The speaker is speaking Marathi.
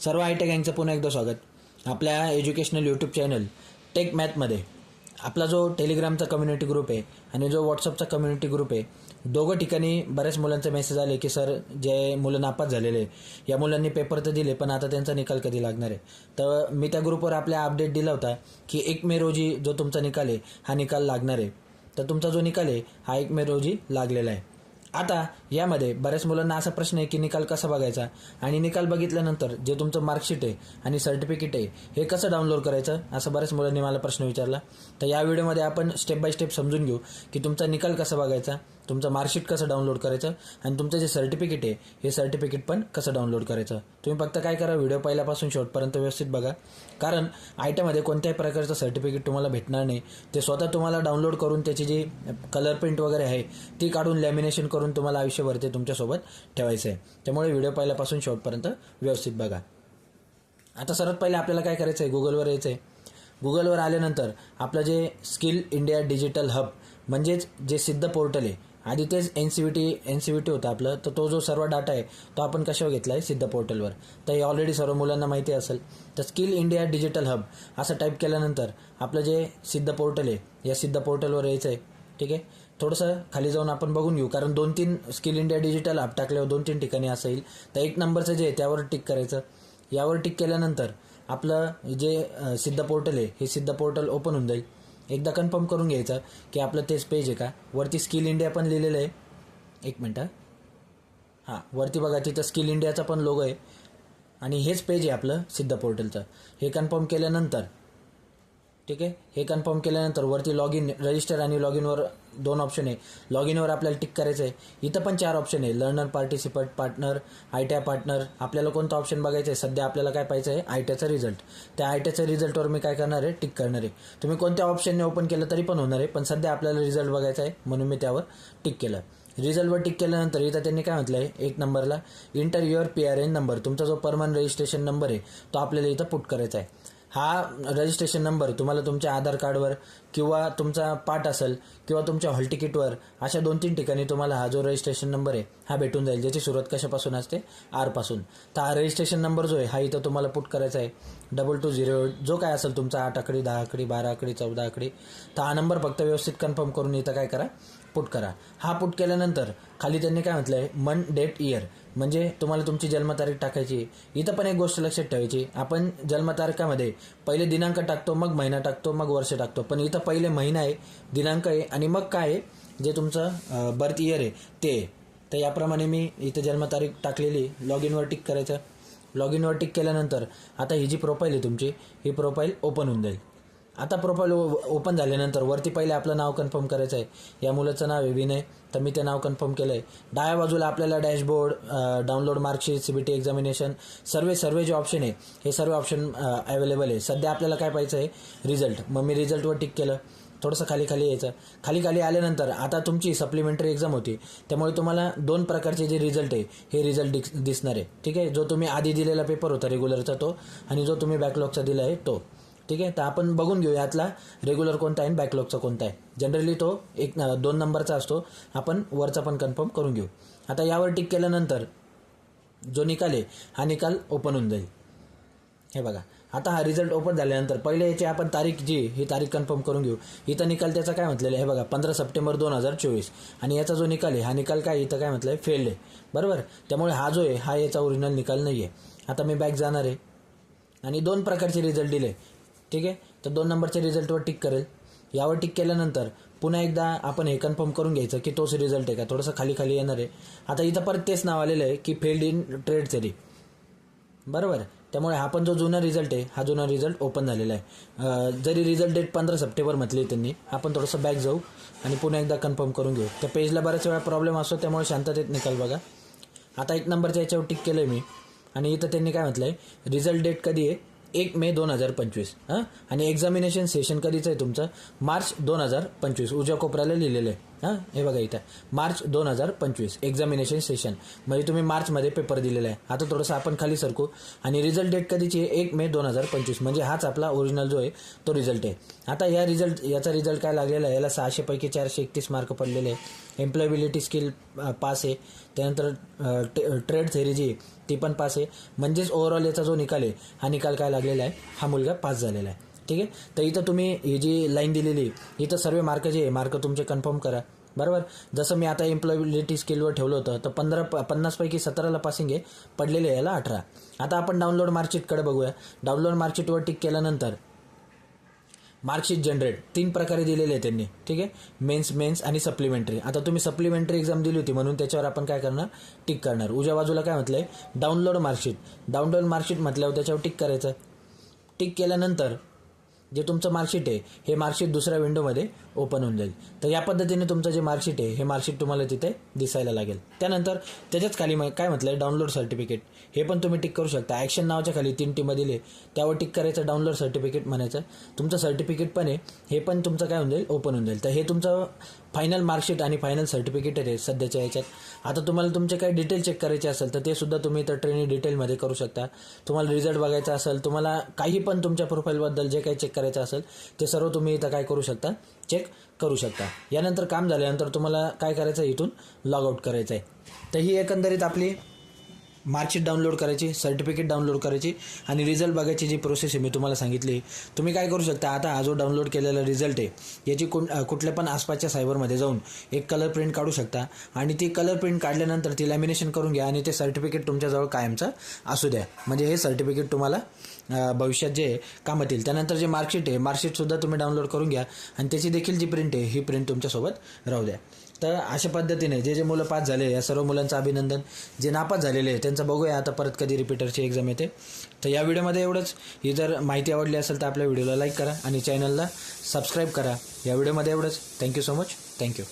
सर्व आय टेक गँगचं पुन्हा एकदा स्वागत. आपल्या एज्युकेशनल यूट्यूब चॅनल टेक मॅथमध्ये आपला जो टेलिग्रामचा कम्युनिटी ग्रुप आहे आणि जो व्हॉट्सअपचा कम्युनिटी ग्रुप आहे दोघं ठिकाणी बऱ्याच मुलांचे मेसेज आले की सर जे मुलं नापास झालेले आहे, या मुलांनी पेपर तर दिले पण आता त्यांचा निकाल कधी लागणार आहे? तर मी त्या ग्रुपवर आपल्या अपडेट दिला होता की एक मे रोजी जो तुमचा निकाल आहे हा निकाल लागणार आहे. तर तुमचा जो निकाल आहे हा एक मे रोजी लागलेला आहे. आता यामध्ये बऱ्याच मुलांना असा प्रश्न आहे की निकाल कसा बघायचा? आणि निकाल बघितल्यानंतर जे तुमचं मार्कशीट आहे आणि सर्टिफिकेट आहे हे कसं डाउनलोड करायचं? असं बऱ्याच मुलांनी मला प्रश्न विचारला. तर या व्हिडिओमध्ये आपण स्टेप बाय स्टेप समजून घेऊ की तुमचा निकाल कसा बघायचा तुमचं मार्कशीट कसं डाउनलोड करायचं आणि तुमचं जे सर्टिफिकेट आहे हे सर्टिफिकेट पण कसं डाउनलोड करायचं? तुम्ही फक्त काय करा व्हिडिओ पहिल्यापासून शेवटपर्यंत व्यवस्थित बघा. कारण आय टीमध्ये कोणत्याही प्रकारचं सर्टिफिकेट तुम्हाला भेटणार नाही. ते स्वतः तुम्हाला डाउनलोड करून त्याची जी कलर प्रिंट वगैरे आहे ती काढून लॅमिनेशन करून करून तुम्हाला आयुष्यभर ते तुमच्यासोबत ठेवायचं आहे त्यामुळे व्हिडिओ पहिल्यापासून शेवटपर्यंत व्यवस्थित बघा. आता सर्वात पहिले आपल्याला काय करायचं आहे गुगलवर यायचं आहे गुगलवर आल्यानंतर आपलं जे स्किल इंडिया डिजिटल हब म्हणजेच जे सिद्ध पोर्टल आहे आधी तेच N C V T N C V T होता आपलं. तर तो जो सर्व डाटा आहे तो आपण कशावर घेतला आहे सिद्ध पोर्टलवर तर हे ऑलरेडी सर्व मुलांना माहिती असेल. तर स्किल इंडिया डिजिटल हब असं टाईप केल्यानंतर आपलं जे सिद्ध पोर्टल आहे या सिद्ध पोर्टलवर यायचं आहे ठीक आहे? थोडंसं खाली जाऊन आपण बघून घेऊ. कारण दोन तीन स्किल इंडिया डिजिटल ॲप टाकल्यावर दोन तीन ठिकाणी असं येईल. तर एक नंबरचं जे आहे त्यावर टिक करायचं. यावर टिक केल्यानंतर आपलं जे सिद्ध पोर्टल आहे हे सिद्ध पोर्टल ओपन होऊन जाईल. एकदा कन्फर्म करून घ्यायचं की आपलं तेच पेज आहे का? वरती स्किल इंडिया पण लिहिलेलं आहे. एक मिनटं हां. वरती बघा तिथं स्किल इंडियाचा पण लोगो आहे. आणि हेच पेज आहे आपलं सिद्ध पोर्टलचं. हे कन्फर्म केल्यानंतर ठीक आहे? हे कन्फर्म केल्यानंतर वरती लॉग इन रजिस्टर आणि लॉग इनवर दोन ऑप्शन आहे. लॉग इनवर आपल्याला टिक करायचं आहे. इथं पण चार ऑप्शन आहे. Learner participant partner I T I partner आपल्याला कोणतं ऑप्शन बघायचं आहे? सध्या आपल्याला काय पाहिजे आहे? आय टीचा रिझल्ट त्या आय टीच्या रिझल्टवर मी काय करणार आहे? टिक करणार आहे. तुम्ही कोणत्या ऑप्शनने ओपन केलं तरी पण होणार आहे. पण सध्या आपल्याला रिझल्ट बघायचा आहे म्हणून मी त्यावर टिक केलं. रिझल्टवर टिक केल्यानंतर इथं त्यांनी काय म्हटलं आहे एक नंबरला enter your P R N number तुमचा जो परमनंट रजिस्ट्रेशन नंबर आहे तो आपल्याला इथं पुट करायचा आहे. हा रजिस्ट्रेशन नंबर तुम्हाला तुमच्या आधार कार्डवर किंवा तुमचा पाठ असेल किंवा तुमच्या हॉल तिकीटवर अशा दोन तीन ठिकाणी तुम्हाला हा जो रजिस्ट्रेशन नंबर आहे हा भेटून जाईल ज्याची सुरुवात कशापासून असते? आरपासून तर हा रजिस्ट्रेशन नंबर जो आहे हा इथं तुम्हाला पुट करायचा आहे. डबल टू झिरो जो काय असेल तुमचा आठ आकडी दहा आकडी बारा आकडी चौदा आकडी तर हा नंबर फक्त व्यवस्थित कन्फर्म करून इथं काय करा? पुट करा. हा पुट केल्यानंतर खाली त्यांनी काय म्हटलंय? मन डेट इयर म्हणजे तुम्हाला तुमची जन्मतारीख टाकायची. इथं पण एक गोष्ट लक्षात ठेवायची. आपण जन्मतारखामध्ये पहिले दिनांक टाकतो मग महिना टाकतो मग वर्ष टाकतो. पण इथं पहिले महिना आहे दिनांक आहे आणि मग काय आहे? जे तुमचं बर्थ इयर आहे ते. आहे. तर याप्रमाणे मी इथं जन्मतारीख टाकलेली. लॉग इनवर टिक करायचं. लॉग इनवर टिक केल्यानंतर आता ही जी प्रोफाईल आहे तुमची ही प्रोफाईल ओपन होऊन जाईल. आता प्रोफाईल ओपन झाल्यानंतर वरती पहिले आपलं नाव कन्फर्म करायचं आहे. या मुलाचं नाव आहे विनय तर मी ते नाव कन्फर्म केलं आहे डाव्या बाजूला आपल्याला dashboard download marksheet C B T examination सर्व सर्व जे ऑप्शन आहे हे सर्व ऑप्शन अवेलेबल आहे. सध्या आपल्याला काय पाहिजे आहे? रिझल्ट मग मी रिझल्टवर टिक केलं. थोडंसं खाली खाली यायचं. खाली खाली आल्यानंतर आता तुमची सप्लिमेंटरी एक्झाम होती. त्यामुळे तुम्हाला दोन प्रकारचे जे रिझल्ट आहे हे रिझल्ट दिस दिसणार आहे. ठीक आहे? जो तुम्ही आधी दिलेला पेपर होता रेग्युलरचा तो आणि जो तुम्ही बॅकलॉगचा दिला आहे तो. ठीक आहे? तर आपण बघून घेऊ यातला रेग्युलर कोणता आहे आणि बॅकलॉगचा कोणता आहे. जनरली तो एक दोन नंबरचा असतो. आपण वरचा पण कन्फर्म करून घेऊ. आता यावर टिक केल्यानंतर जो निकाल आहे हा निकाल ओपन होऊन जाईल. हे बघा. आता हा रिझल्ट ओपन झाल्यानंतर पहिले याची आपण तारीख जी ही तारीख कन्फर्म करून घेऊ. इथं निकाल त्याचा काय म्हटलेलं आहे? हे बघा पंधरा सप्टेंबर दोन हजार चोवीस. आणि याचा जो निकाल आहे हा निकाल काय इथं काय म्हटलं आहे फेल्ड आहे. बरोबर? त्यामुळे हा जो आहे हा याचा ओरिजिनल निकाल नाही आहे आता मी बॅक जाणार आहे. आणि दोन प्रकारचे रिझल्ट दिले. ठीक आहे? तर दोन नंबरच्या रिझल्टवर टिक करेल. यावर टिक केल्यानंतर पुन्हा एकदा आपण हे कन्फर्म करून घ्यायचं की तोच रिझल्ट आहे का? थोडंसं खाली खाली येणार आहे. आता इथं परत तेच नाव आलेलं आहे की फेल्ड इन ट्रेड थेरी बरोबर? त्यामुळे हा पण जो जुना रिझल्ट आहे हा जुना रिझल्ट ओपन झालेला आहे. जरी रिझल्ट डेट पंधरा सप्टेंबर म्हटली त्यांनी आपण थोडंसं बॅक जाऊ आणि पुन्हा एकदा कन्फर्म करून घेऊ. त्या पेजला बऱ्याच वेळा प्रॉब्लेम असतो त्यामुळे शांततेत निकाल बघा. आता एक नंबरच्या याच्यावर टिक केलं आहे मी. आणि इथं त्यांनी काय म्हटलं आहे रिझल्ट डेट कधी आहे? एक मे दोन हजार पंचवीस. हां? आणि एक्झामिनेशन सेशन कधीचं आहे तुमचं? मार्च दोन हजार पंचवीस. उजा कोपऱ्याला लिहिलेलं आहे. हां हे बघा इथं. मार्च दोन हजार पंचवीस एक्झामिनेशन सेशन म्हणजे तुम्ही मार्चमध्ये पेपर दिलेला आहे. आता थोडंसं आपण खाली सरकू. आणि रिझल्ट डेट कधीची आहे? एक मे दोन हजार पंचवीस. म्हणजे हाच आपला ओरिजिनल जो आहे तो रिझल्ट आहे. आता या रिझल्ट याचा रिझल्ट काय लागलेला आहे? याला सहाशेपैकी चारशे एकतीस मार्क पडलेले आहे. एम्प्लॉयबिलिटी स्किल पास आहे. त्यानंतर ट्रेड थेरी जी आहे ती पण पास आहे. म्हणजेच ओव्हरऑल याचा जो निकाल आहे हा निकाल काय लागलेला आहे? हा मुलगा पास झालेला आहे. ठीक आहे? तर इथं तुम्ही ही जी लाईन दिलेली आहे इथं सर्व मार्क जे आहे मार्क तुमचे कन्फर्म करा. बरोबर? जसं मी आता एम्प्लॉयबिलिटी स्किलवर ठेवलं होतं तर पंधरा प पन्नासपैकी सतराला पासिंग आहे पडलेले याला अठरा. आता आपण डाउनलोड मार्कशीटकडे बघूया. डाउनलोड मार्कशीटवर टिक केल्यानंतर मार्कशीट जनरेट तीन प्रकारे दिलेले आहे त्यांनी ठीक आहे? मेन्स मेन्स आणि सप्लिमेंटरी आता तुम्ही सप्लिमेंटरी एक्झाम दिली होती म्हणून त्याच्यावर आपण काय करणार? टिक करणार. उजव्या बाजूला काय म्हटलंय? डाउनलोड मार्कशीट डाउनलोड मार्कशीट म्हटल्यावर त्याच्यावर टिक करायचं. टिक केल्यानंतर जे तुमचं मार्कशीट आहे हे मार्कशीट दुसऱ्या विंडोमध्ये ओपन होऊन जाईल. तर या पद्धतीने तुमचं जे मार्कशीट आहे हे मार्कशीट तुम्हाला तिथे दिसायला लागेल. त्यानंतर त्याच्याच खाली मग काय म्हटलंय? डाउनलोड सर्टिफिकेट हे पण तुम्ही टिक करू शकता. ॲक्शन नावाच्या खाली तीन टीम दिले त्यावर टिक करायचं डाउनलोड सर्टिफिकेट म्हणायचं. तुमचं सर्टिफिकेट पण आहे. हे पण तुमचं काय होऊन जाईल? ओपन होऊन जाईल. तर हे तुमचं फायनल मार्कशीट आणि फायनल सर्टिफिकेट आहे सध्याच्या याच्यात. आता तुम्हाला तुमचे काही डिटेल चेक करायचे असेल तर ते सुद्धा तुम्ही इथं ट्रेनिंग डिटेलमध्ये करू शकता. तुम्हाला रिझल्ट बघायचा असेल तुम्हाला काही पण तुमच्या प्रोफाईलबद्दल जे काही चेक करायचं असेल ते सर्व तुम्ही इथं काय करू शकता. चेक करू शकता. यानंतर काम झाल्यानंतर तुम्हाला काय करायचं आहे इथून? लॉग आउट करायचं आहे तर ही एकंदरीत आपली मार्कशीट डाउनलोड करायची सर्टिफिकेट डाउनलोड करायची आणि रिझल्ट बघायची जी प्रोसेस आहे मी तुम्हाला सांगितली. तुम्ही काय करू शकता आता हा जो डाउनलोड केलेला रिझल्ट आहे याची कोण कुठल्या पण आसपासच्या सायबरमध्ये जाऊन एक कलर प्रिंट काढू शकता आणि ती कलर प्रिंट काढल्यानंतर ती लॅमिनेशन करून घ्या आणि ते सर्टिफिकेट तुमच्याजवळ कायमचं असू द्या. म्हणजे हे सर्टिफिकेट तुम्हाला भविष्यात जे कामात येईल त्यानंतर जे मार्कशीट आहे मार्कशीटसुद्धा तुम्ही डाउनलोड करून घ्या आणि त्याची देखील जी प्रिंट आहे ही प्रिंट तुमच्यासोबत राहू द्या. तर अशा पद्धतीने जे जे मुलं पास झाले या सर्व मुलांचं अभिनंदन जे नापास झालेले आहे त्यांचं बघूया आता परत कधी रिपीटरची एक्झाम येते. तर या व्हिडिओमध्ये एवढंच. ही जर माहिती आवडली असेल तर आपल्या व्हिडिओला लाईक करा आणि चॅनलला सबस्क्राईब करा. या व्हिडिओमध्ये एवढंच. Thank you so much thank you